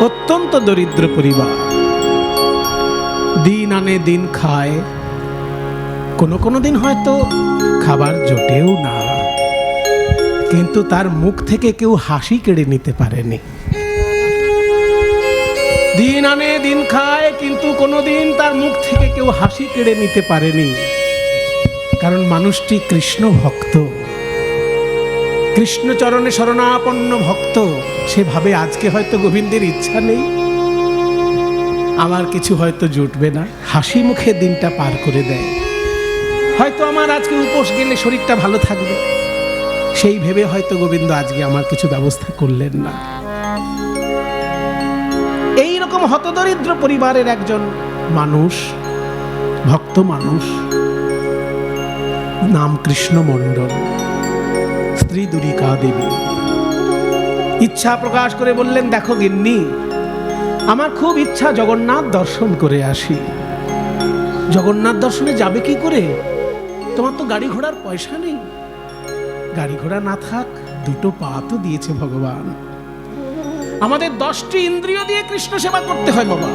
অত্যন্ত দরিদ্র পরিবার। দিন আনে দিন খায়। কোনো কোনো দিন হয়তো খাবার জোটেও না। কিন্তু তার মুখ থেকে কেউ হাসি কেড়ে নিতে পারেনি। দিন আনে দিন খায়, কিন্তু কোনোদিন তার মুখ থেকে কেউ হাসি কেড়ে নিতে পারেনি। কারণ মানুষটি কৃষ্ণ ভক্ত কৃষ্ণচরণে শরণাপন্ন ভক্ত, সেভাবে আজকে হয়তো গোবিন্দের ইচ্ছা নেই। আমার কিছু হয়তো জুটবে না। হাসি মুখে দিনটা পার করে দেয়। হয়তো আমার আজকে উপোস গেলে শরীরটা ভালো থাকবে। সেই ভেবে হয়তো গোবিন্দ আজকে আমার কিছু ব্যবস্থা করলেন না। এই রকম হতদরিদ্র পরিবারের একজন মানুষ, ভক্ত মানুষ, নাম কৃষ্ণ মণ্ডল স্ত্রী দুরিকা দেবী। ইচ্ছা প্রকাশ করে বললেন, দেখো গিন্নি, আমার খুব ইচ্ছা জগন্নাথ দর্শন করে আসি। জগন্নাথ দর্শনে যাবে কি করে? তোমার তো গাড়ি ঘোড়ার পয়সা নেই। গাড়ি ঘোড়া না থাক, দুটো পা তো দিয়েছে ভগবান। আমাদের দশটি ইন্দ্রিয় দিয়ে কৃষ্ণ সেবা করতে হয় বাবা।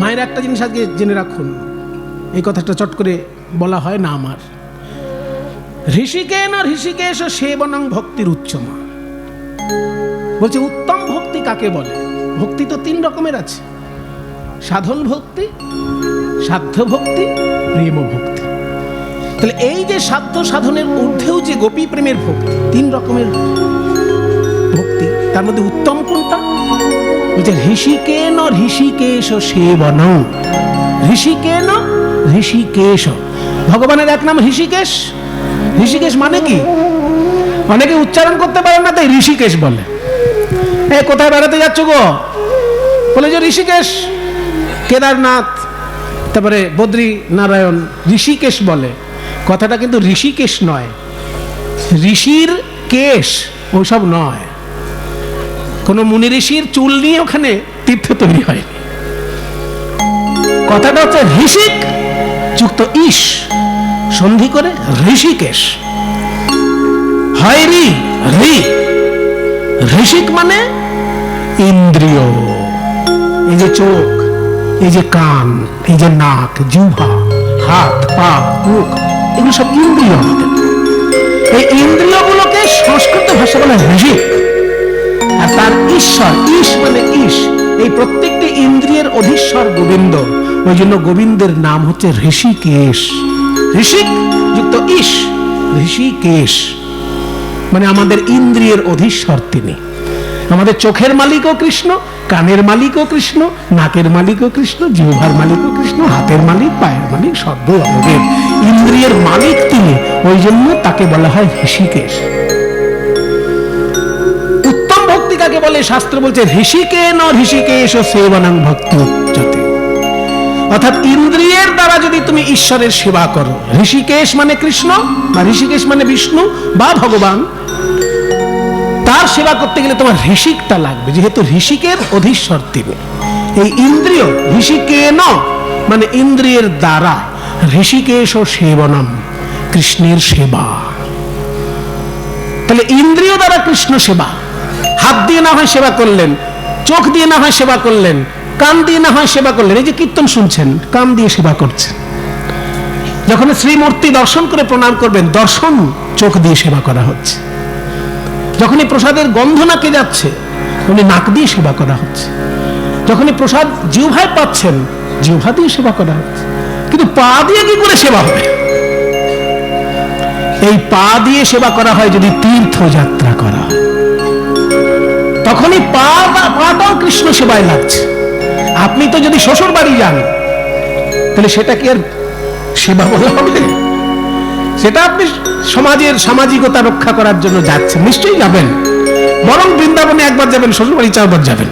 মায়ের একটা জিনিস আজকে জেনে রাখুন। এই কথাটা চট করে বলা হয় না আমার। ঋষিকেন ঋষিকেশ সেবনং ভক্তির উচ্চমা। বলছে, উত্তম ভক্তি কাকে বলে? ভক্তি তো তিন রকমের আছে। সাধন ভক্তি, সাধ্য ভক্তি, প্রেম ভক্তি। তাহলে এই যে সাধ্য সাধনের ঊর্ধ্বেও যে গোপী প্রেমের ভক্তি, তিন রকমের ভক্তি। তার মধ্যে উত্তম কোনটা? বলছে, ঋষিকেন ঋষিকেশ সেবন। ঋষিকেন ঋষিকেশ। ভগবানের এক নাম ঋষিকেশ। ঋষিকেশ মানে কি? অনেকে উচ্চারণ করতে পারে না, তাই ঋষিকেশ বলে। এ, কোথায় বেড়াতে যাচ্ছ গো? বলে যে ঋষিকেশ, কেদারনাথ, তারপরে বদ্রী নারায়ণ ঋষিকেশ বলে। কথাটা কিন্তু ঋষিকেশ নয়। ঋষির কেশ ওসব নয়। কোনো মুনি ঋষির চুল নিয়ে ওখানে তীর্থ তৈরি হয়নি। কথাটা হচ্ছে ঋষিক, যুক্ত ইস। সন্ধি করে ঋষিকেশ। হয় রি ঋষিক মানে ইন্দ্রিয়। এই যে চোখ, এই যে কান, এই যে নাক, জিহ্বা, হাত, পা, মুখ, এগুলো সব ইন্দ্রিয় আমাদের। এই ইন্দ্রিয়গুলোকে সংস্কৃত ভাষা বলে ঋষিক। আর তার ঈশ্বর ঈশ মানে ঈশ এই প্রত্যেকটি ইন্দ্রিয়ের অধীশ্বর গোবিন্দ। ওই জন্য গোবিন্দের নাম হচ্ছে ঋষিকেশ। ঋষিক যুক্ত ইস ঋষিকেশ। মানে আমাদের ইন্দ্রিয়ের অধীশ্বর তিনি। আমাদের চোখের মালিকও কৃষ্ণ, কানের মালিকও কৃষ্ণ, নাকের মালিকও কৃষ্ণ, জিহ্বার মালিকও কৃষ্ণ, হাতের মালিক, পায়ের মালিক, সর্ব আমাদের ইন্দ্রিয়ের মালিক তিনি, ওই জন্য তাকে বলা হয় ঋষিকেশ। উত্তম ভক্তি কাকে বলে? শাস্ত্র বলছে ঋষিকে ন ঋষিকেশ সেবনাং ভক্তি অর্থাৎ ইন্দ্রিয়ের দ্বারা যদি তুমি ঈশ্বরের সেবা করো, ঋষিকেশ মানে কৃষ্ণ বা ঋষিকেশ মানে বিষ্ণু বা ভগবান, তার সেবা করতে গেলে তোমার ঋষিকটা লাগবে, যেহেতু ঋষিকের অধীশ্বর তিনি। এই ইন্দ্রিয় ঋষিকে ন মানে ইন্দ্রিয়ের দ্বারা ঋষিকেশ ও সেবনম, কৃষ্ণের সেবা। তাহলে ইন্দ্রিয় দ্বারা কৃষ্ণ সেবা, হাত দিয়ে না হয় সেবা করলেন, চোখ দিয়ে না হয় সেবা করলেন কান দিয়ে না হয় সেবা করলেন। এই যে কীর্তন শুনছেন, কান দিয়ে সেবা করছেন। যখন শ্রীমূর্তি দর্শন করে প্রণাম করবেন, দর্শন চোখ দিয়ে সেবা করা হচ্ছে। যখনই প্রসাদের গন্ধ নাকে যাচ্ছে, উনি নাক দিয়ে সেবা করা হচ্ছে। যখনই প্রসাদ জিহ্বায় পাচ্ছেন, জিহ্বা দিয়ে সেবা করা হচ্ছে। কিন্তু পা দিয়ে কি করে সেবা হবে? এই পা দিয়ে সেবা করা হয় যদি তীর্থযাত্রা করা তখনই পা পাটাও কৃষ্ণ সেবায় লাগছে। আপনি তো যদি শ্বশুর বাড়ি যান, তাহলে সেটা কি আর সেবা বলা হবে? সেটা আপনি সমাজের সামাজিকতা রক্ষা করার জন্য যাচ্ছেন, নিশ্চয়ই যাবেন। বরং বৃন্দাবনে একবার যাবেন শ্বশুর বাড়ি চারবার যাবেন।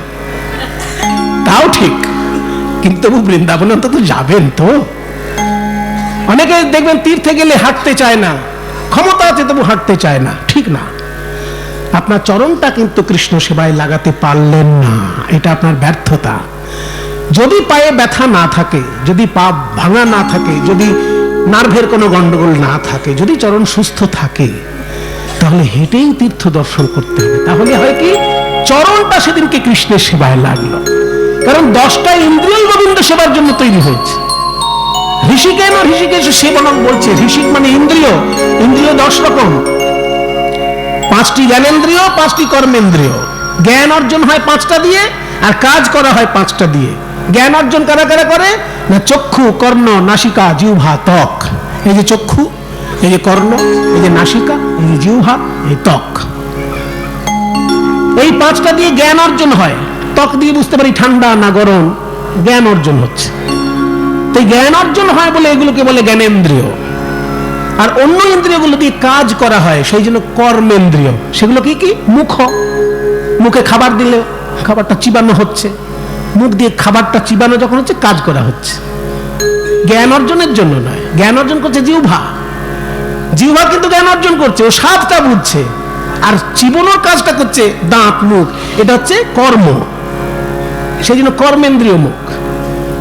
তাও ঠিক, কিন্তু বৃন্দাবনে অন্তত যাবেন তো। অনেকে দেখবেন তীর্থে গেলে হাঁটতে চায় না, ক্ষমতা আছে তবু হাঁটতে চায় না, ঠিক না। আপনার চরণটা কিন্তু কৃষ্ণ সেবায় লাগাতে পারলেন না, এটা আপনার ব্যর্থতা। যদি পায়ে ব্যথা না থাকে, যদি পা ভাঙা না থাকে, যদি নার্ভের কোনো গন্ডগোল না থাকে, যদি চরণ সুস্থ থাকে, তাহলে হেঁটেই তীর্থ দর্শন করতে হবে। তাহলে হয় কি, চরণটা সেদিনকে কৃষ্ণের সেবায় লাগল। কারণ দশটা ইন্দ্রিয় গোবিন্দ সেবার জন্য তৈরি হয়েছে। ঋষিকেন ঋষিকেশ সেবনক বলছে, ঋষিক মানে ইন্দ্রিয় ইন্দ্রিয় দশ রকম। পাঁচটি জ্ঞানেন্দ্রিয়, পাঁচটি কর্মেন্দ্রিয়। জ্ঞান অর্জন হয় পাঁচটা দিয়ে আর কাজ করা হয় পাঁচটা দিয়ে। জ্ঞান অর্জন কারা কারা করে? না চক্ষু, কর্ণ, নাসিকা, জিহ্বা, ত্বক। এই যে চক্ষু, এই যে কর্ণ, এই যে নাসিকা, এই যে জিহ্বা, এই ত্বক। এই পাঁচটা দিয়ে জ্ঞান অর্জন হয়। ত্বক দিয়ে বুঝতে পারি ঠান্ডা না গরম, জ্ঞান অর্জন হচ্ছে। তো জ্ঞান অর্জন হয় বলে এগুলোকে বলে জ্ঞানেন্দ্রিয়। আর অন্য ইন্দ্রিয়গুলো দিয়ে কাজ করা হয়, সেই জন্য কর্মেন্দ্রিয়। সেগুলো কি কি? মুখ। মুখে খাবার দিলে খাবারটা চিবানো হচ্ছে। মুখ দিয়ে খাবারটা চিবানো যখন হচ্ছে, কাজ করা হচ্ছে। জ্ঞান অর্জনের জন্য নয়। জ্ঞান অর্জন করছে জিহ্বা। জিহ্বা কিন্তু জ্ঞান অর্জন করছে, ও স্বাদটা বুঝছে। আর চিবনোর কাজটা করছে দাঁত, মুখ। এটা হচ্ছে কর্ম। সেই জন্য কর্মেন্দ্রীয় মুখ।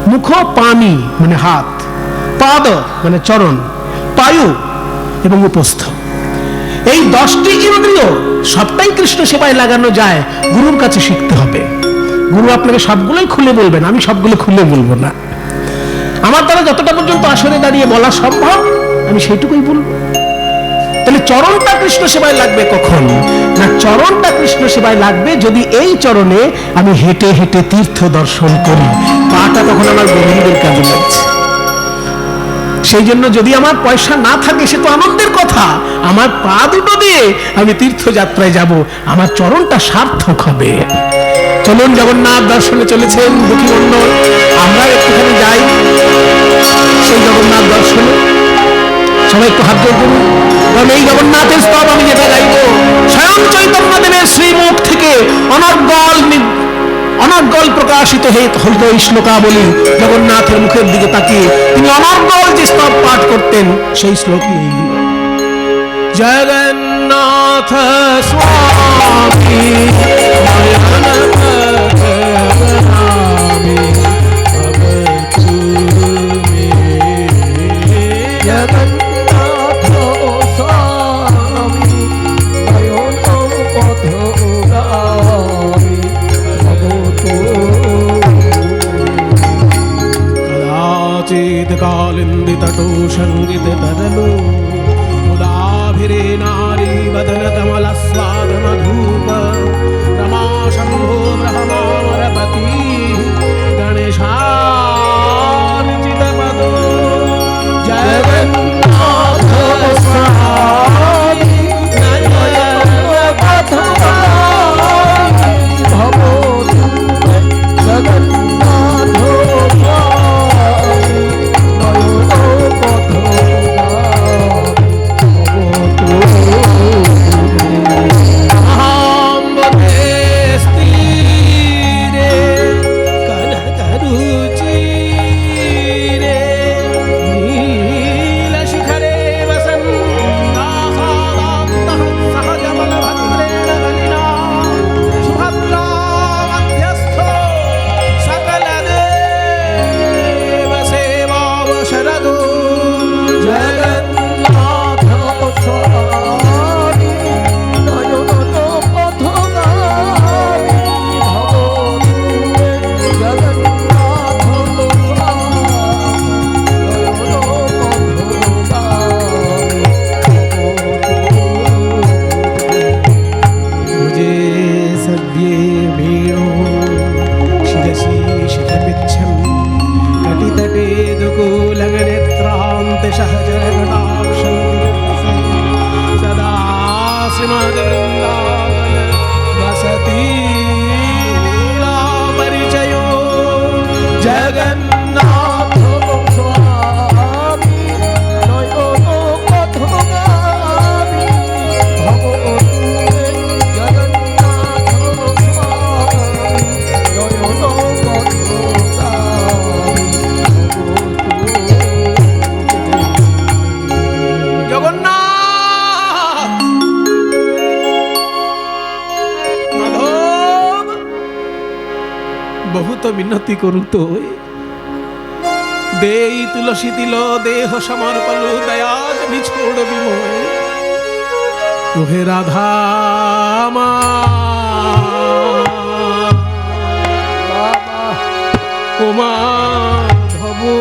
মুখ, পানি মানে হাত। পাদ মানে চরণ। পায়ু এবং উপস্থ। এই দশটি ইন্দ্রিয় সবটাই কৃষ্ণ সেবায় লাগানো যায়, গুরুর কাছে শিখতে হবে। গুরু আপনাকে সবগুলোই খুলে বলবেন, আমি সবগুলো খুলে বলব না। আমার দ্বারা যতটা পর্যন্ত আসরে দাঁড়িয়ে বলা সম্ভব, আমি সেইটুকুই বলব। তাহলে চরণটা কৃষ্ণ সেবায় লাগবে কখন? না, চরণটা কৃষ্ণ সেবায় লাগবে যদি এই চরণে আমি হেঁটে হেঁটে তীর্থ দর্শন করি। সেই জন্য যদি আমার পয়সা না থাকে, সে তো আনন্দের কথা। আমার পা দুটো দিয়ে আমি তীর্থযাত্রায় যাব, আমার চরণটা সার্থক হবে। চলুন জগন্নাথ দর্শনে চলেছেন দুঃখী মন্ডল আমরা একটুখানি যাই সেই জগন্নাথ দর্শনে। সবাই একটু হাত জোর করুন। কারণ এই জগন্নাথের স্তব আমি যেটা গাইব, স্বয়ং চৈতন্য দেবের শ্রীমুখ থেকে অনর্গল অনর্গল প্রকাশিত হইত এই শ্লোকাবলী। জগন্নাথের মুখের দিকে তাকিয়ে তিনি অনর্গল যে স্তব পাঠ করতেন, সেই শ্লোকই এইগুলো জগন্নাথ স্বামী মতি করুত দেই তুলসী দিল দেহ সমর্পণ দয়াজ বিছোড় বিময় তোহে রাধা মা। উমা ধবু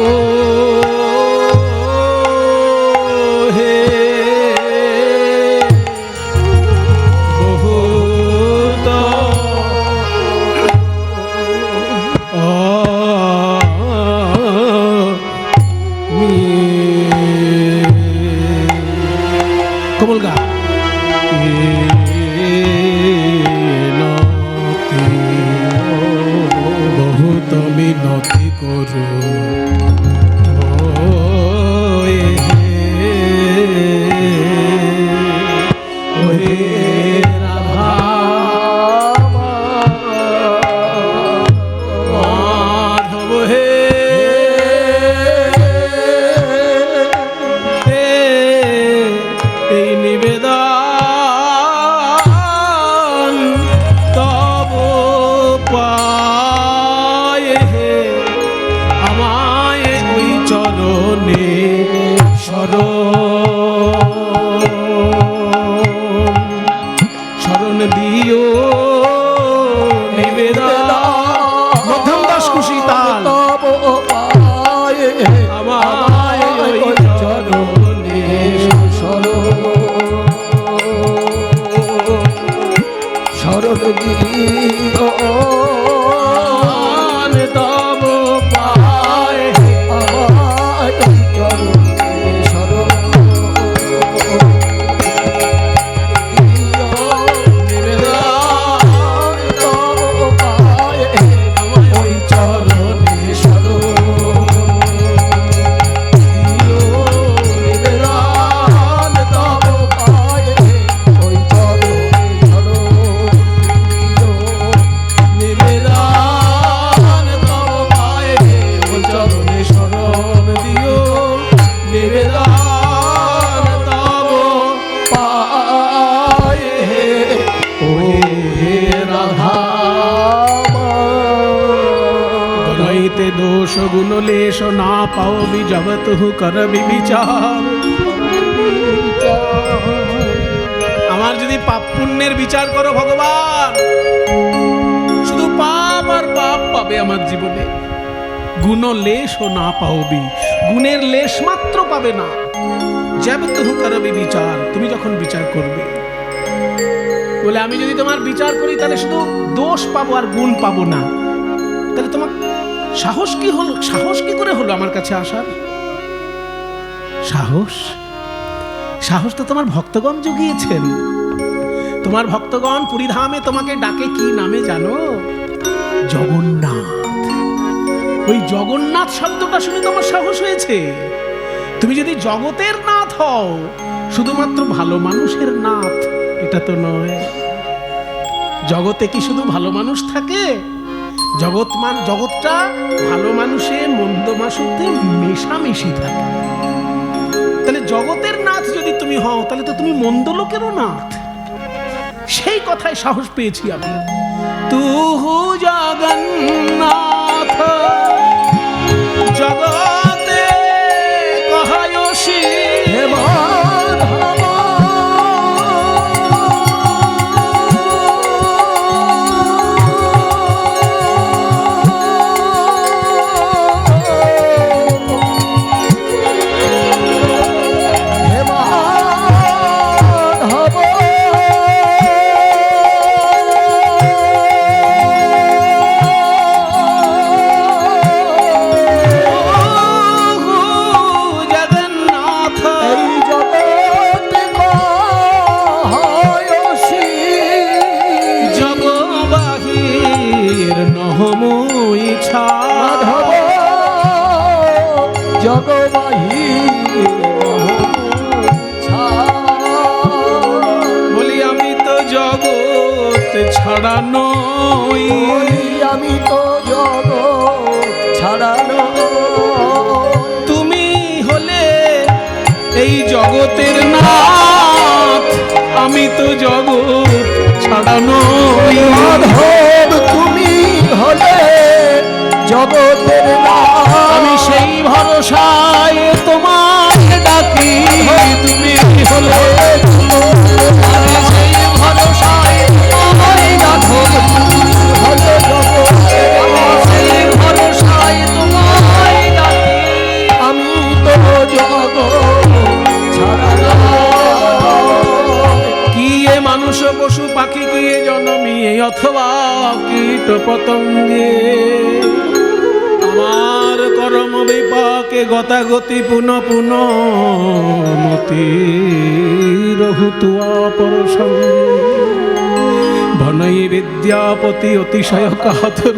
এই নিবেদন বিজবত হু কর বিচার আমার যদি পাপ পুণ্যের বিচার করো ভগবান, শুধু পাপ আর পাপ পাবে আমার জীবনে। গুণ লেশও না পাওবি গুণের লেশ মাত্র পাবে না। যাবে তো করবি বিচার তুমি যখন বিচার করবে। বলে, আমি যদি তোমার বিচার করি, তাহলে শুধু দোষ পাবো আর গুণ পাবো না। তাহলে তোমার সাহস কি হলো? সাহস কি করে হলো আমার কাছে আসার? সাহস? সাহস তো তোমার ভক্তগণ জুগিয়েছেন। তোমার ভক্তগণ পুরীধামে তোমাকে ডাকে কি নামে জানো? জগন্নাথ। ওই জগন্নাথ শব্দটা শুনে তোমার সাহস হয়েছে। তুমি যদি জগতের নাথ হও, শুধুমাত্র ভালো মানুষের নাথ, এটা তো নয়। জগতে কি শুধু ভালো মানুষ থাকে? জগৎ মান, জগৎটা ভালো মানুষের মন্দ মাসুতে মেশামেশি থাকে। জগতের নাথ যদি তুমি হও, তাহলে তো তুমি মন্দ লোকেরও নাথ। সেই কথায় সাহস পেয়েছি আমি। তুহু জগন্নাথ। ছাড়ানো তুমি হলে এই জগতের নাথ আমি তো জগৎ ছাড়ানোই মাধব তুমি হলে জগতের আমি সেই ভরসায় তোমার ডাকি। তুমি হলে কীট পতঙ্গে আমার করম বিপাকে গতাগতি পুন পুন মতি রহুতুয়া পর সঙ্গে। বনই বিদ্যাপতি অতিশয় কাতর।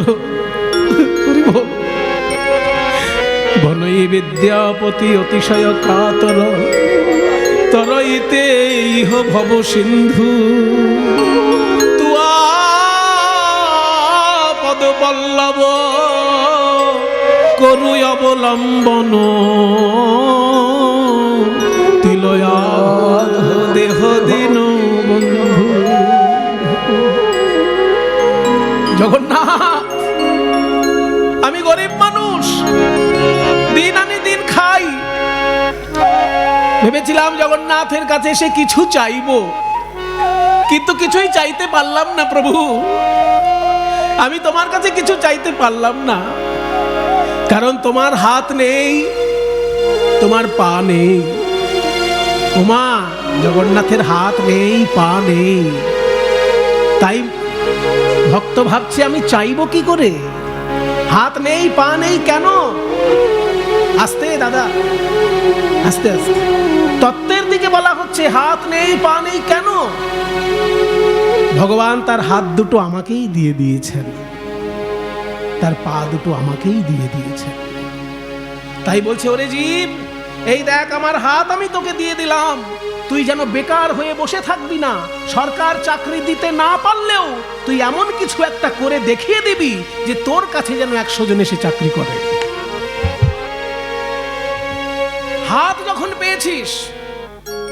বল। বিদ্যাপতি অতিশয় কাতর। তরইতে ইহ ভব সিন্ধু। করু অবলম্বন। দেহ দিন বন্ধু। জগন্নাথ, আমি গরিব মানুষ। দিন আনি দিন খাই। ভেবেছিলাম জগন্নাথের কাছে সে কিছু চাইব। কিন্তু কিছুই চাইতে পারলাম না প্রভু। আমি তোমার কাছে কিছু চাইতে পারলাম না। কারণ তোমার হাত নেই, তোমার পা নেই। উমা, জগন্নাথের হাত নেই, পা নেই। তাই ভক্ত ভাবছে, আমি চাইব কি করে? হাত নেই, পা নেই কেন? আস্তে, দাদা। আস্তে আস্তে। তত্ত্বের দিকে বলা হচ্ছে, হাত নেই, পা নেই কেন? ভগবান তার হাত দুটো আমাকেই দিয়ে দিয়েছেন। তার পা দুটো আমাকেই দিয়ে দিয়েছেন তাই বলছে, ওরে জীব, এই দেখ আমার হাত, আমি তোকে দিয়ে দিলাম। তুই যেন বেকার হয়ে বসে থাকবি না। সরকার চাকরি দিতে না পারলেও তুই এমন কিছু একটা করে দেখিয়ে দিবি যে তোর কাছে যেন একশো জন এসে চাকরি করে। হাত যখন পেয়েছিস,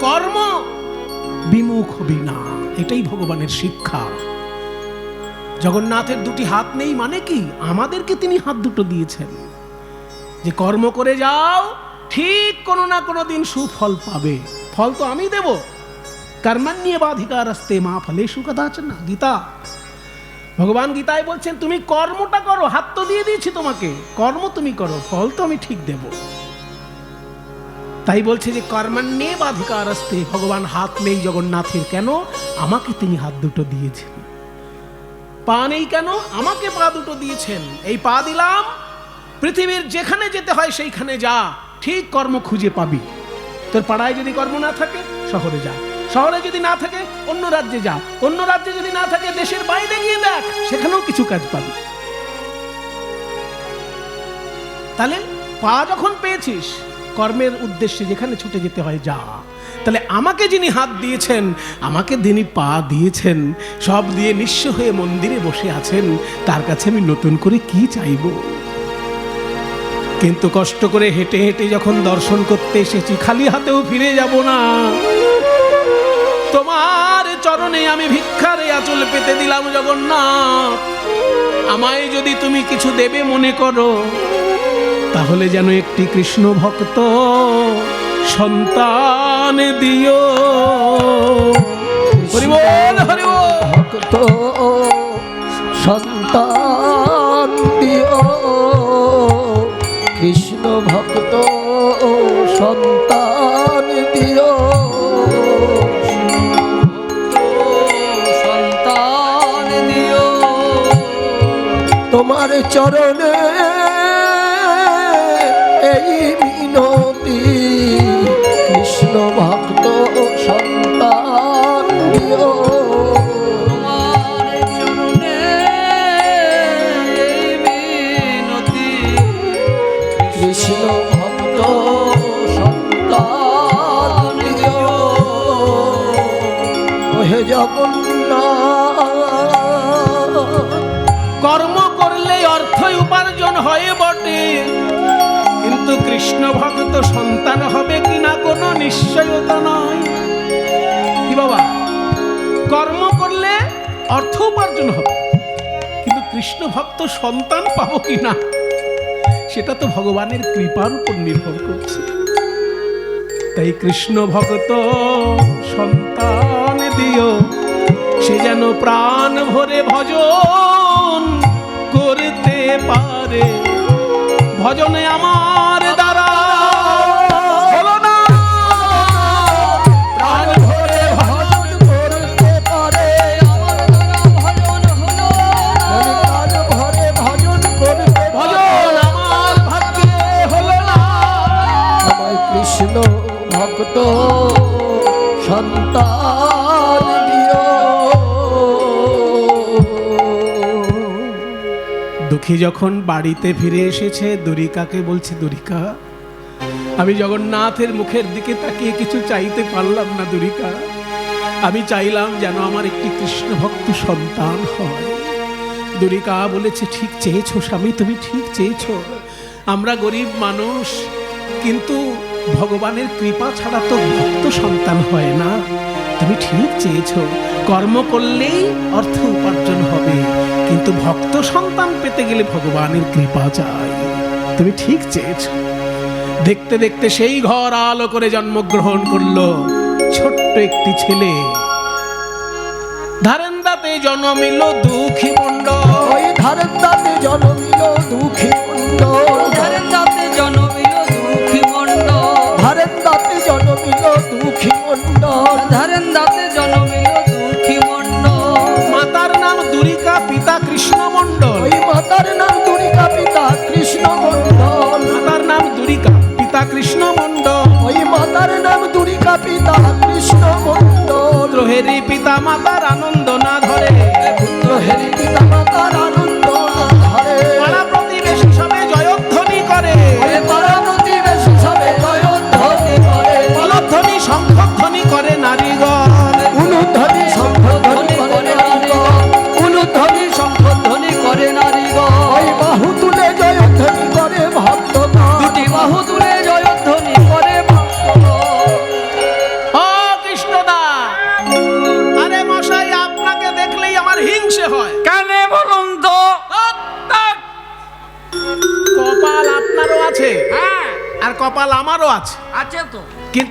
কর্ম বিমুখ হবি না। এটাই ভগবানের শিক্ষা। জগন্নাথের দুটি হাত নেই মানে কি? আমাদেরকে তিনি হাত দুটো দিয়েছেন। যে কর্ম করে যাও, ঠিক কোনো না কোনো দিন সুফল পাবে। ফল তো আমি দেব। কর্মান্যে বাধিকার আসতে মা ফলে সুকদাচ না গীতা, ভগবান গীতায় বলছেন, তুমি কর্মটা করো, হাত তো দিয়ে দিয়েছি তোমাকে। কর্ম তুমি করো, ফল তো আমি ঠিক দেব। তাই বলছে যে কর্মান্যে বাধিকার আসতে ভগবান হাত নেই জগন্নাথের কেন? আমাকে তিনি হাত দুটো দিয়েছেন। পা নেই কেন? আমাকে পা দুটো দিয়েছেন। এই পা দিলাম, পৃথিবীর যেখানে যেতে হয় সেইখানে যা, ঠিক কর্ম খুঁজে পাবি। তোর পাড়ায় যদি কর্ম না থাকে, শহরে যা। শহরে যদি না থাকে, অন্য রাজ্যে যা। অন্য রাজ্যে যদি না থাকে, দেশের বাইরে গিয়ে দেখ, সেখানেও কিছু কাজ পাবি। তাহলে পা যখন পেয়েছিস, কর্মের উদ্দেশ্যে যেখানে ছুটে যেতে হয় যা। তাহলে আমাকে যিনি হাত দিয়েছেন, আমাকে যিনি পা দিয়েছেন, সব দিয়ে নিঃস্ব হয়ে মন্দিরে বসে আছেন, তার কাছে আমি নতুন করে কি চাইব? কিন্তু কষ্ট করে হেঁটে হেঁটে যখন দর্শন করতে এসেছি, খালি হাতেও ফিরে যাব না। তোমার চরণে আমি ভিক্ষারে আচল পেতে দিলাম জগন্নাথ। আমায় যদি তুমি কিছু দেবে মনে করো, তাহলে যেন একটি কৃষ্ণ ভক্ত সন্তান দিও। হরি বল ভক্ত সন্তান দিও। কৃষ্ণ ভক্ত সন্তান দিও। সন্তান দিও। তোমার চরণে কৃষ্ণ ভক্ত সন্তান হবে কিনা কোনো নিশ্চয়তা নয় কি বাবা? কর্ম করলে অর্থ উপার্জন হবে। কিন্তু কৃষ্ণ ভক্ত সন্তান পাবো কিনা? সেটা তো ভগবানের কৃপার উপর নির্ভর করছে। তাই কৃষ্ণ ভক্ত সন্তান দিও, সে যেন প্রাণ ভরে ভজন করতে পারে। ভজনে আমার ভক্ত সন্তান দুঃখী যখন বাড়িতে ফিরে এসেছে, দরিকাকে বলছে, দরিকা, আমি জগন্নাথের মুখের দিকে তাকিয়ে কিছু চাইতে পারলাম না, দুরিকা। আমি চাইলাম যেন আমার একটি কৃষ্ণ ভক্ত সন্তান হয়। দুরিকা বলেছে, ঠিক চেয়েছো স্বামী, তুমি ঠিক চেয়েছো। আমরা গরিব মানুষ, কিন্তু ভগবানের কৃপা ছাড়া তো ভক্ত সন্তান হয় না। তুমি ঠিক চেয়েছো, কর্ম করলেই অর্থ উপার্জন হবে। কিন্তু ভক্ত সন্তান পেতে গেলে ভগবানের কৃপা চাই। তুমি ঠিক চেয়েছো। দেখতে দেখতে সেই ঘর আলো করে জন্মগ্রহণ করল ছোট্ট একটি ছেলে। ধারেন্দাতে জন্মিল দুঃখী মণ্ডল ওই ধারের দাতে জনমিল দুঃখী মণ্ডল দুঃখী মন্ডল ধারের দাতে জনমিল দুঃখী মন্ডল মাতার নাম দুরিকা পিতা কৃষ্ণ মণ্ডল। ওই মাতার নাম দুরিকা পিতা কৃষ্ণ মন্ডল মাতার নাম দুরিকা পিতা কৃষ্ণ মন্ডল ওই মাতার নাম দুরিকা পিতা কৃষ্ণ মন্ডল দ্রোহেরি পিতা মাতার আনন্দ না ধরে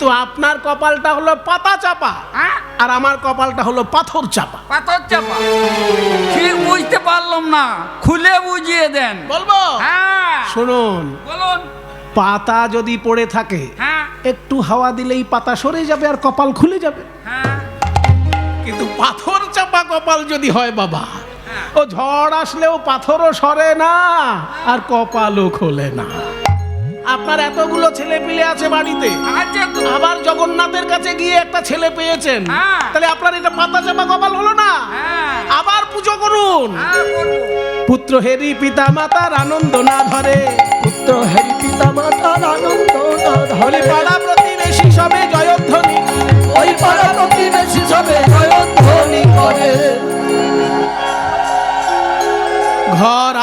কিন্তু আপনার কপালটা হলো পাতা চাপা। হ্যাঁ? আর আমার কপালটা হলো পাথর চাপা। পাথর চাপা। ঠিক বুঝতে পারলাম না। খুলে বুঝিয়ে দেন। বলব? হ্যাঁ। শুনুন। বলুন। পাতা যদি পড়ে থাকে হ্যাঁ। একটু হাওয়া দিলেই পাতা সরে যাবে আর কপাল খুলে যাবে। হ্যাঁ। কিন্তু পাথর চাপা কপাল যদি হয় বাবা ও ঝড় আসলেও পাথরও সরে না আর কপালও খোলে না। আপনার এতগুলো ছেলে পিলে আছে বাড়িতে আবার জগন্নাথের কাছে গিয়ে একটা ছেলে পেয়েছেন। হ্যাঁ। তাহলে আপনার এটা পাতা চাপা কপাল হলো না? হ্যাঁ। আবার পুজো করুন। হ্যাঁ পুত্র হেরি পিতা মাতার আনন্দ না ধরে। পুত্র হেরি পিতা মাতার আনন্দ না ধরে। পাড়া প্রতিবেশী সবে জয়ধ্বনি ওই পাড়া প্রতিবেশী সবে জয়ধ্বনি করে। ঘর